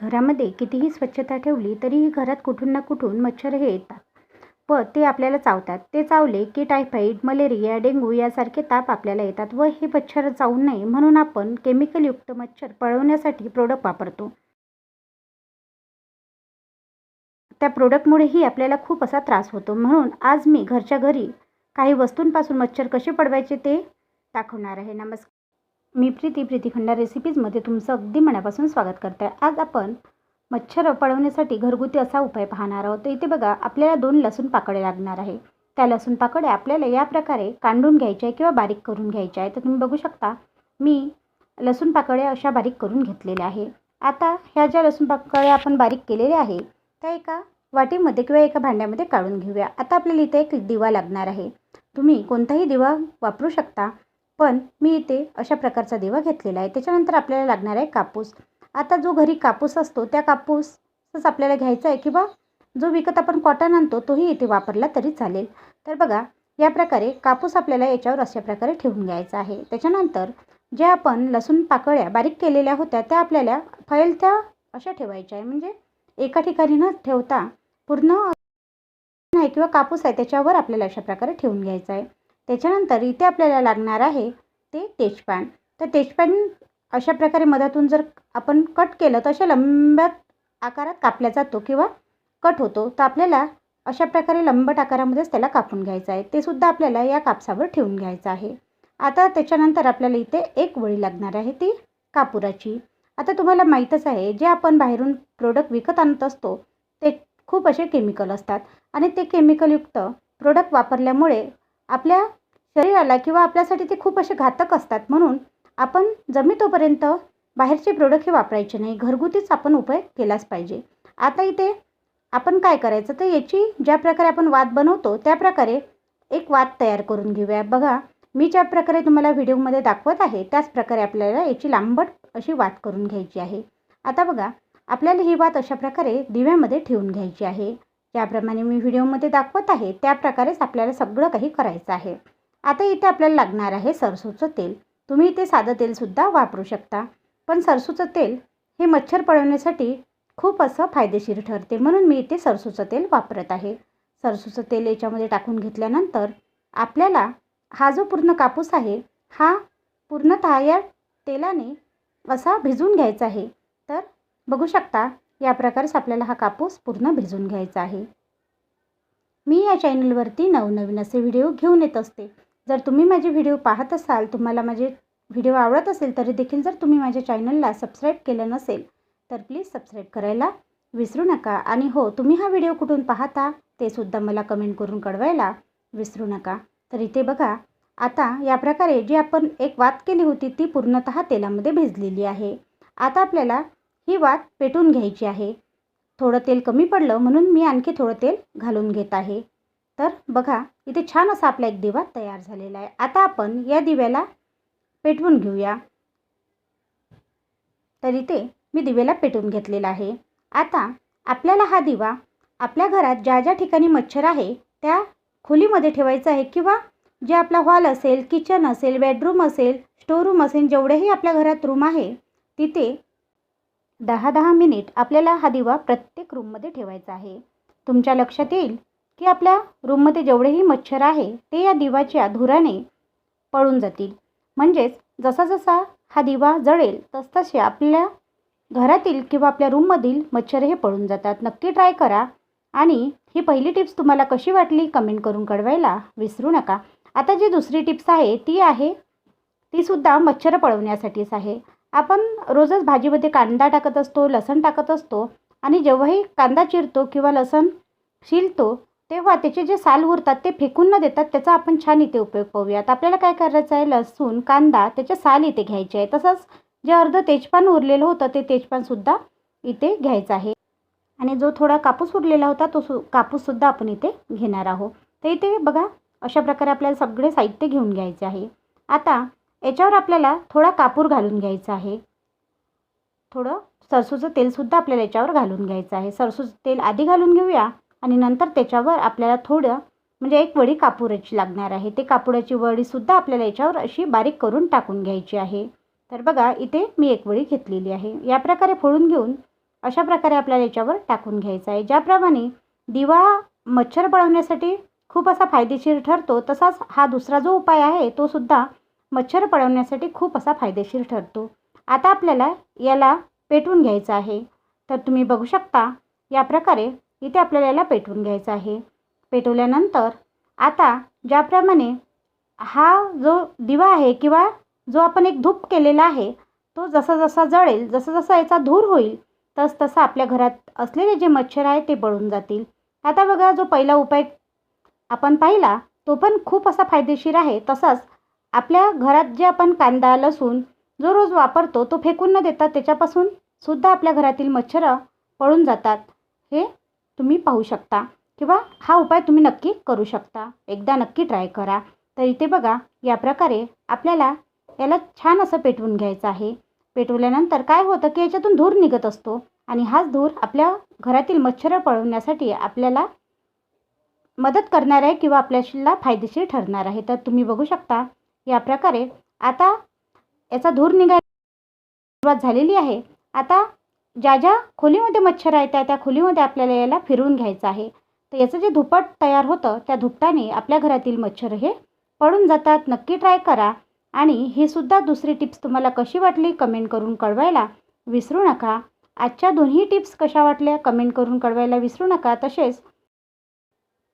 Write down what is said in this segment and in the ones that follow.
घरामध्ये कितीही स्वच्छता ठेवली तरीही घरात कुठून ना कुठून मच्छर हे येतात. व ते आपल्याला चावतात. ते चावले की टायफॉईड मलेरिया डेंग्यू यासारखे ताप आपल्याला येतात व हे मच्छर चावू नये म्हणून आपण केमिकलयुक्त मच्छर पळवण्यासाठी प्रोडक्ट वापरतो. त्या प्रोडक्टमुळेही आपल्याला खूप असा त्रास होतो. म्हणून आज मी घरच्या घरी काही वस्तूंपासून मच्छर कसे पडवायचे ते दाखवणार आहे. नमस्कार. मी प्रीती प्रीती खंडा रेसिपीजमध्ये तुमचं अगदी मनापासून स्वागत करते. आज आपण मच्छर पळवण्यासाठी घरगुती असा उपाय पाहणार आहोत. तर इथे बघा आपल्याला दोन लसूण पाकडे लागणार आहे. त्या लसूण पाकडे आपल्याला या प्रकारे कांडून घ्यायच्या आहे किंवा बारीक करून घ्यायच्या आहे. तर तुम्ही बघू शकता मी लसूण पाकळ्या अशा बारीक करून घेतलेल्या आहे. आता ह्या ज्या लसूण पाकळ्या आपण बारीक केलेल्या आहे त्या एका वाटीमध्ये किंवा एका भांड्यामध्ये काढून घेऊया. आता आपल्याला इथे एक दिवा लागणार आहे. तुम्ही कोणताही दिवा वापरू शकता. पण मी इथे अशा प्रकारचा दिवा घेतलेला आहे. त्याच्यानंतर आपल्याला लागणार आहे कापूस. आता जो घरी कापूस असतो त्या कापूसच आपल्याला घ्यायचा आहे किंवा जो विकत आपण कॉटन आणतो तोही इथे वापरला तरी चालेल. तर बघा या प्रकारे कापूस आपल्याला याच्यावर अशा प्रकारे ठेवून घ्यायचा आहे. त्याच्यानंतर ज्या आपण लसूण पाकळ्या बारीक केलेल्या होत्या त्या आपल्याला फैल त्या अशा ठेवायच्या आहे. म्हणजे एका ठिकाणी न ठेवता पूर्ण आहे किंवा कापूस आहे त्याच्यावर आपल्याला अशा प्रकारे ठेवून घ्यायचं आहे. त्याच्यानंतर इथे आपल्याला लागणार आहे ते तेजपान. तर तेजपान अशा प्रकारे मधातून जर आपण कट केलं तर अशा लंब्या आकारात कापला जातो किंवा कट होतो. तर आपल्याला अशा प्रकारे लंबट आकारामध्येच त्याला कापून घ्यायचं आहे. ते सुद्धा आपल्याला या कापसावर ठेवून घ्यायचं आहे. आता त्याच्यानंतर आपल्याला इथे एक वळी लागणार आहे ती कापुराची. आता तुम्हाला माहीतच आहे जे आपण बाहेरून प्रोडक्ट विकत आणत असतो ते खूप असे केमिकल असतात. आणि ते केमिकलयुक्त प्रोडक्ट वापरल्यामुळे आपल्या शरीराला किंवा आपल्यासाठी ते खूप असे घातक असतात. म्हणून आपण जमी तोपर्यंत बाहेरचे प्रोडक्ट हे वापरायचे नाही. घरगुतीच आपण उपाय केलाच पाहिजे. आता इथे आपण काय करायचं? तर याची ज्या प्रकारे आपण वाद बनवतो त्या प्रकारे एक वाद तयार करून घेऊया. बघा मी ज्या प्रकारे तुम्हाला व्हिडिओमध्ये दाखवत आहे त्याच प्रकारे आपल्याला याची लांबट अशी वाद करून घ्यायची आहे. आता बघा आपल्याला ही वात अशा प्रकारे दिव्यामध्ये ठेवून घ्यायची आहे. ज्याप्रमाणे मी व्हिडिओमध्ये दाखवत आहे त्याप्रकारेच आपल्याला सगळं काही करायचं आहे. आता इथे आपल्याला लागणार आहे सरसूचं तेल. तुम्ही इथे साधं तेलसुद्धा वापरू शकता. पण सरसूचं तेल हे मच्छर पळवण्यासाठी खूप असं फायदेशीर ठरते म्हणून मी इथे सरसूचं तेल वापरत आहे. सरसूचं तेल याच्यामध्ये टाकून घेतल्यानंतर आपल्याला हा जो पूर्ण कापूस आहे हा पूर्णतः या तेलाने असा भिजून घ्यायचा आहे. तर बघू शकता या प्रकारेच आपल्याला हा कापूस पूर्ण भिजून घ्यायचा आहे. मी या चॅनलवरती नवनवीन असे व्हिडिओ घेऊन येत असते. जर तुम्ही माझे व्हिडिओ पाहत असाल तुम्हाला माझे व्हिडिओ आवडत असेल तरी देखील जर तुम्ही माझ्या चॅनलला सबस्क्राईब केलं नसेल तर प्लीज सबस्क्राईब करायला विसरू नका. आणि हो तुम्ही हा व्हिडिओ कुठून पाहता ते सुद्धा मला कमेंट करून कळवायला विसरू नका. तर इथे बघा आता या प्रकारे जी आपण एक वात केली होती ती पूर्णतः तेलामध्ये भिजलेली आहे. आता आपल्याला ही वात पेटून घ्यायची आहे. थोडं तेल कमी पडलं म्हणून मी आणखी थोडं तेल घालून घेत आहे. तर बघा इथे छान असा आपला एक दिवा तयार झालेला आहे. आता आपण या दिव्याला पेटवून घेऊया. तर इथे मी दिव्याला पेटवून घेतलेला आहे. आता आपल्याला हा दिवा आपल्या घरात ज्या ज्या ठिकाणी मच्छर आहे त्या खोलीमध्ये ठेवायचा आहे किंवा जे आपला हॉल असेल किचन असेल बेडरूम असेल स्टोरूम असेल जेवढेही आपल्या घरात रूम आहे तिथे दहा दहा मिनिट आपल्याला हा दिवा प्रत्येक रूममध्ये ठेवायचा आहे. तुमच्या लक्षात येईल? की आपल्या रूममध्ये जेवढेही मच्छर आहे ते या दिवाच्या धुराने पळून जातील. म्हणजेच जसा जसा हा दिवा जळेल तसतसे आपल्या घरातील किंवा आपल्या रूममधील मच्छर हे पळून जातात. नक्की ट्राय करा. आणि ही पहिली टिप्स तुम्हाला कशी वाटली कमेंट करून कळवायला विसरू नका. आता जी दुसरी टिप्स आहे ती आहे तीसुद्धा मच्छर पळवण्यासाठीच आहे. आपण रोजच भाजीमध्ये कांदा टाकत असतो लसण टाकत असतो आणि जेव्हाही कांदा चिरतो किंवा लसण शिलतो तेव्हा त्याचे जे साल उरतात ते फेकून न देतात त्याचा आपण छान इथे उपयोग पाहूयात आपल्याला काय करायचं आहे? लसूण कांदा त्याचे साल इथे घ्यायचे आहे. तसंच जे अर्ध तेजपान उरलेलं होतं ते तेजपानसुद्धा इथे घ्यायचं आहे. आणि जो थोडा कापूस उरलेला होता तो सु कापूससुद्धा आपण इथे घेणार आहोत. तर इथे बघा अशा प्रकारे आपल्याला सगळे साहित्य घेऊन घ्यायचे आहे. आता याच्यावर आपल्याला थोडा कापूर घालून घ्यायचा आहे. थोडं सरसूचं तेलसुद्धा आपल्याला याच्यावर घालून घ्यायचं आहे. सरसूचं तेल आधी घालून घेऊया. आणि नंतर त्याच्यावर आपल्याला थोडं म्हणजे एक वडी कापुराची लागणार आहे. ते कापुराची वडीसुद्धा आपल्याला याच्यावर अशी बारीक करून टाकून घ्यायची आहे. तर बघा इथे मी एक वडी घेतलेली आहे. या प्रकारे फोडून घेऊन अशा प्रकारे आपल्याला याच्यावर टाकून घ्यायचं आहे. ज्याप्रमाणे दिवा मच्छर पळवण्यासाठी खूप असा फायदेशीर ठरतो तसाच हा दुसरा जो उपाय आहे तो सुद्धा मच्छर पळवण्यासाठी खूप असा फायदेशीर ठरतो. आता आपल्याला याला पेटवून घ्यायचं आहे. तर तुम्ही बघू शकता या प्रकारे इथे आपल्याला याला पेटवून घ्यायचं आहे. पेटवल्यानंतर आता ज्याप्रमाणे हा जो दिवा आहे किंवा जो आपण एक धूप केलेला आहे तो जसा जसा जळेल जसं जसा याचा धूर होईल तस तसं आपल्या घरात असलेले जे मच्छर आहे ते पळून जातील. आता बघा जो पहिला उपाय आपण पाहिला तो पण खूप असा फायदेशीर आहे. तसाच आपल्या घरात जे आपण कांदा लसूण जो रोज वापरतो तो फेकून न देता त्याच्यापासून सुद्धा आपल्या घरातील मच्छरं पळून जातात. हे तुम्ही पाहू शकता किंवा हा उपाय तुम्ही नक्की करू शकता. एकदा नक्की ट्राय करा. तर इथे बघा या प्रकारे आपल्याला याला छान असं पेटवून घ्यायचं आहे. पेटवल्यानंतर काय होतं की याच्यातून धूर निघत असतो आणि हाच धूर आपल्या घरातील मच्छर पळवण्यासाठी आपल्याला मदत करणार आहे किंवा आपल्याला फायदेशीर ठरणार आहे. तर तुम्ही बघू शकता या प्रकारे आता याचा धूर निघायला सुरुवात झालेली आहे. आता ज्या ज्या खोलीमध्ये मच्छर आहे त्या त्या खोलीमध्ये आपल्याला याला फिरवून घ्यायचं आहे. तर याचं जे धुपट तयार होतं त्या धुपटाने आपल्या घरातील मच्छर हे पळून जातात. नक्की ट्राय करा. आणि ही सुद्धा दुसरी टिप्स तुम्हाला कशी वाटली कमेंट करून कळवायला विसरू नका. आजच्या दोन्ही टिप्स कशा वाटल्या कमेंट करून कळवायला विसरू नका. तसेच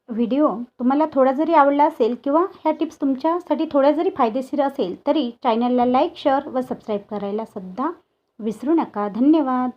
व्हिडिओ तुम्हाला थोडा जरी आवडला असेल किंवा ह्या टिप्स तुमच्यासाठी थोड्या जरी फायदेशीर असेल तरी चॅनलला लाईक शेअर व सबस्क्राईब करायला सुद्धा विसरू नका. धन्यवाद.